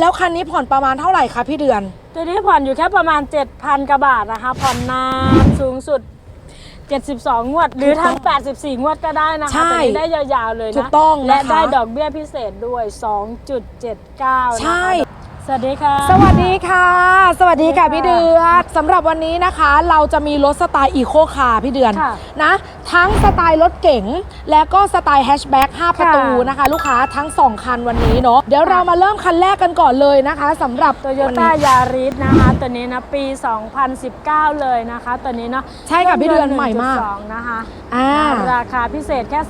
แล้วคันนี้ผ่อนประมาณเท่าไหร่คะพี่เดือน ตัวนี้ผ่อนอยู่แค่ประมาณ 7,000กว่าบาทนะคะ ผ่อนนานสูงสุด 72 งวด หรือทั้ง 84 งวดก็ได้นะคะใช่ตัวนี้ได้ยาวๆเลยนะถูกต้องนะคะ และได้ดอกเบี้ยพิเศษด้วย 2.79ใช่นะคะสวั สดีค่ะสวัสดีค่ะ สวัสดีค่ะ สวัสดีค่ะพี่เดือนสำหรับวันนี้นะคะ เราจะมีรถสไตล์อีโคคาร์พี่เดือนค่ะ นะ ทั้งสไตล์รถเก๋งและก็สไตล์แฮชแบ็ก5ประตูนะคะ ลูกค้าทั้ง 2 คันวันนี้เนาะเดี๋ยวเรามาเริ่มคันแรกกันก่อนเลยนะคะสำหรับโตโยวันต้านี้ยาริสนะคะ ตัวนี้นะปี 2019 เลยนะคะ ตัวนี้เนาะใช่ค่ะพี่เดือนใหม่มาก1.2นะคะอ่าราคาพิเศษแค่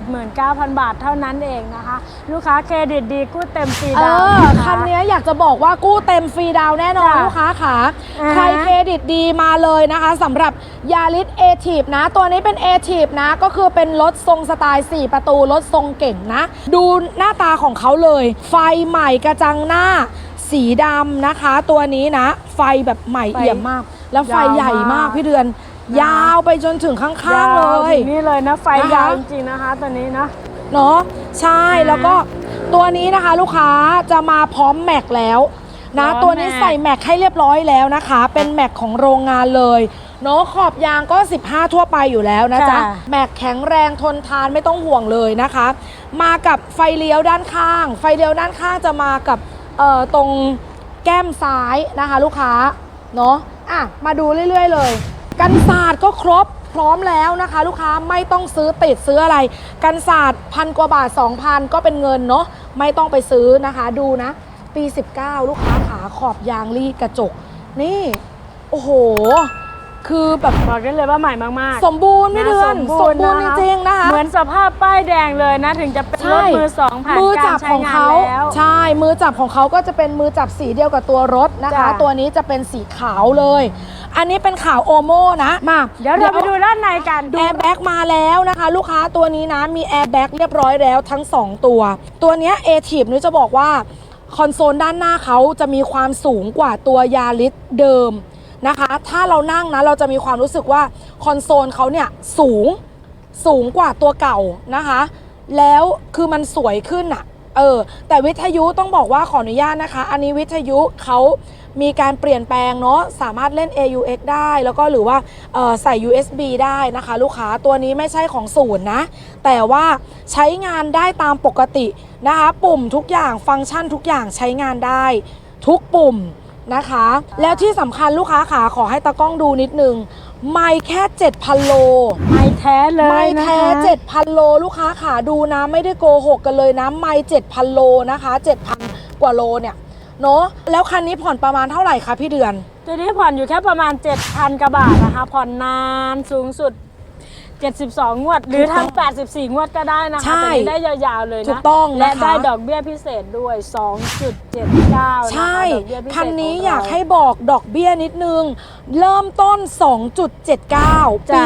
379,000 บาทเท่านั้นเองนะคะ ลูกค้าเครดิตดีกู้เต็มปีเอดาวอนะคะคันนี้อยากจะบอกว่ากู้เต็มฟรีดาวน์แน่นอนจ้ะลูกค้าขาอ่าฮะใครเครดิตดีมาเลยนะคะสำหรับยาริสเอทีฟนะตัวนี้เป็นเอทีฟนะ ก็คือเป็นรถทรงสไตล์ 4 ประตู รถทรงเก่งนะ ดูหน้าตาของเขาเลย ไฟใหม่กระจังหน้า สีดำนะคะ ตัวนี้นะ ไฟแบบใหม่เอี่ยมมาก แล้วไฟยาวใหญ่มากมากพี่เดือนนะคะยาวไปจนถึงข้างๆเลยาวถึงนี่เลยนะ ไฟนะคะยาวจริงๆนะคะตัวนี้นะเนาะใช่อ่าแล้วก็ตัวนี้นะคะลูกค้าจะมาพร้อมแม็กแล้วนะพร้อมตัวนี้แม็กใส่แม็กให้เรียบร้อยแล้วนะคะ เป็นแม็กของโรงงานเลย เนาะขอบยางก็ 15 ทั่วไปอยู่แล้วนะจ๊ะ ค่ะ แม็กแข็งแรงทนทานไม่ต้องห่วงเลยนะคะ มากับไฟเลี้ยวด้านข้าง ไฟเลี้ยวด้านข้างจะมากับเอ่อตรงแก้มซ้ายนะคะ ลูกค้าเนาะอะมาดูเรื่อยๆเลย กันศาสตร์ก็ครบพร้อมแล้วนะคะ ลูกค้าไม่ต้องซื้อติดซื้ออะไร กันศาสตร์พันกว่าบาท 2,000 ก็เป็นเงินเนาะไม่ต้องไปซื้อนะคะดูนะ ปี 19 ลูกค้าขาขอบยางรีดกระจก นี่ โอ้โห คือแบบบอกได้เลยว่าใหม่มากๆ สมบูรณ์ไม่เดือนนะสมบูรณ์จริงๆนะคะ เหมือนสภาพป้ายแดงเลยนะ ถึงจะเป็นรถมือสองผ่านมือการจับใช้ของงานเขาแล้วใช่ มือจับของเขาก็จะเป็นมือจับสีเดียวกับตัวรถนะคะจ้ะตัวนี้จะเป็นสีขาวเลย อันนี้เป็นขาวโอโมนะมาเดี๋ยวเราไปดูด้านในกันแอร์แบ็กมาแล้วนะคะ ลูกค้าตัวนี้นะมีแอร์แบ็กเรียบร้อยแล้วทั้ง 2 ตัว ตัวเนี้ยเอทีฟนุ้ยจะบอกว่าคอนโซลด้านหน้าเขาจะมีความสูงกว่าตัวยาริสเดิม นะคะ ถ้าเรานั่งนะเราจะมีความรู้สึกว่าคอนโซลเขาเนี่ยสูงสูงกว่าตัวเก่านะคะ แล้วคือมันสวยขึ้นอะเออแต่วิทยุต้องบอกว่าขออนุญาตนะคะ อันนี้วิทยุเขามีการเปลี่ยนแปลงเนาะสามารถเล่น AUX ได้แล้วก็หรือว่าอ่อใส่ USB ได้นะคะ ลูกค้าตัวนี้ไม่ใช่ของศูนย์นะ แต่ว่าใช้งานได้ตามปกตินะคะ ปุ่มทุกอย่างฟังก์ชันทุกอย่างใช้งานได้ ทุกปุ่ม นะคะ แล้วที่สำคัญลูกค้าขาขอให้ตากล้องดูนิดนึง ไม่แค่ 7,000 โล ไม่แท้เลยไม่นะแท้คะ 7,000 โล ลูกค้าขาดูนะ ไม่ได้โกหกกันเลยนะไม่7,000 โลนะคะ 7,000 กว่าโลเนี่ยเนาะแล้วคันนี้ผ่อนประมาณเท่าไหร่คะพี่เดือน ตัวนี้ผ่อนอยู่แค่ประมาณ 7,000กว่าบาทนะคะ ผ่อนนานสูงสุด 72 งวด หรือทั้ง 84 งวดก็ได้นะคะใช่ตัวนี้ได้ยาวๆเลยนะถูกต้องนะคะ และได้ดอกเบี้ยพิเศษด้วย 2.79ใช่ดอกเบี้ยพิเศษคันนี้ขงเร อยากให้บอกดอกเบี้ยนิดนึง เริ่มต้น 2.79 ปี จ้ะ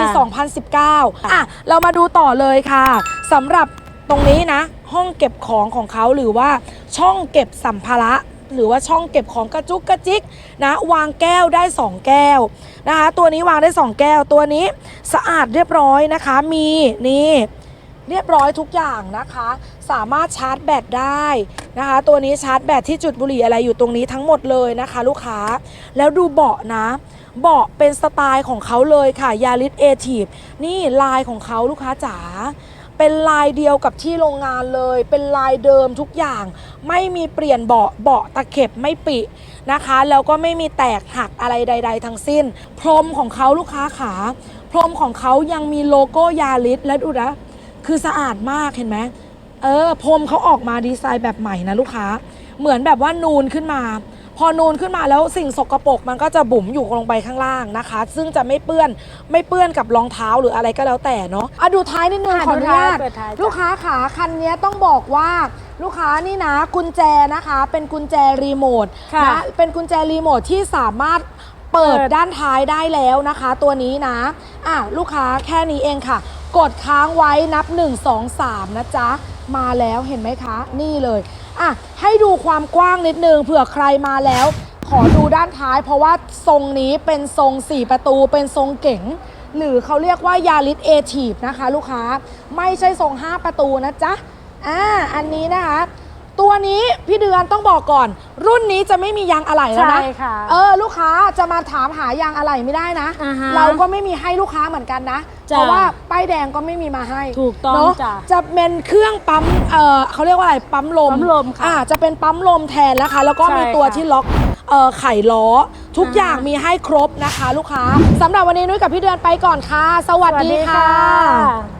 2019 อะ เรามาดูต่อเลยค่ะสำหรับตรงนี้นะ ห้องเก็บของของเขาหรือว่าช่องเก็บสัมภาระ หรือว่าช่องเก็บของกระจุกกระจิกนะวางแก้วได้ 2 แก้วนะคะตัวนี้วางได้ 2 แก้วตัวนี้สะอาดเรียบร้อยนะคะมีนี่เรียบร้อยทุกอย่างนะคะ สามารถชาร์จแบตได้นะคะ ตัวนี้ชาร์จแบตที่จุดบุหรี่อะไรอยู่ตรงนี้ทั้งหมดเลยนะคะ ลูกค้าแล้วดูเบาะนะเบาะเป็นสไตล์ของเขาเลยค่ะยาริสเอทีฟนี่ลายของเขาลูกค้าจ๋าเป็นลายเดียวกับที่โรงงานเลย เป็นลายเดิมทุกอย่าง ไม่มีเปลี่ยนเบาะเบาะตะเข็บไม่ปินะคะ แล้วก็ไม่มีแตกหักอะไรใด ๆ ทั้งสิ้น พรมของเขาลูกค้าขา พรมของเขายังมีโลโก้ยาลิสและดูนะคือสะอาดมากเห็นไหมเออพรมเขาออกมาดีไซน์แบบใหม่นะลูกค้า เหมือนแบบว่านูนขึ้นมา พอนูนขึ้นมาแล้วสิ่งสกปรกมันก็จะบุ๋มอยู่ลงไปข้างล่างนะคะ ซึ่งจะไม่เปื้อนไม่เปื้อนกับรองเท้าหรืออะไรก็แล้วแต่เนาะอะดูท้ายนิดนึงอะขออนุญาตดูท้ายเปิดท้ายจ้ะลูกค้าขาคันนี้ต้องบอกว่าลูกค้านี่นะกุญแจนะคะ เป็นกุญแจรีโมทค่ะนะเป็นกุญแจรีโมทที่สามารถเปิดเปิดด้านท้ายได้แล้วนะคะ ตัวนี้นะอะลูกค้าแค่นี้เองค่ะ กดค้างไว้นับ 1 2 3 นะจ๊ะ มาแล้วเห็นไหมคะ นี่เลย อะให้ดูความกว้างนิดนึงเผื่อใครมาแล้ว ขอดูด้านท้าย เพราะว่าทรงนี้เป็นทรง4ประตูเป็นทรงเก๋งหรือเขาเรียกว่ายาริสเอทีฟนะคะ ลูกค้าไม่ใช่ทรง 5 ประตูนะจ๊ะอ่าอันนี้นะคะ ตัวนี้พี่เดือนต้องบอกก่อน รุ่นนี้จะไม่มียางอะไหล่แล้วนะใช่ค่ะเออลูกค้าจะมาถามหายางอะไหล่ไม่ได้นะ อ่าฮะ เราก็ไม่มีให้ลูกค้าเหมือนกันนะ จ้ะเพราะว่าป้ายแดงก็ไม่มีมาให้ถูกต้องเนอะจ้ะจะเป็นเครื่องปั๊มเออเขาเรียกว่าอะไรปั๊มลมปั๊มลมค่ะอ่าจะเป็นปั๊มลมแทนนะคะ แล้วก็ใช่มีตัวค่ะที่ล็อกเออไขล้อ ทุกอ่าฮะอย่างมีให้ครบนะคะ ลูกค้าสำหรับวันนี้นุ้ยกับพี่เดือนไปก่อนค่ะ สวัสดีค่ะสวัสดีค่ะ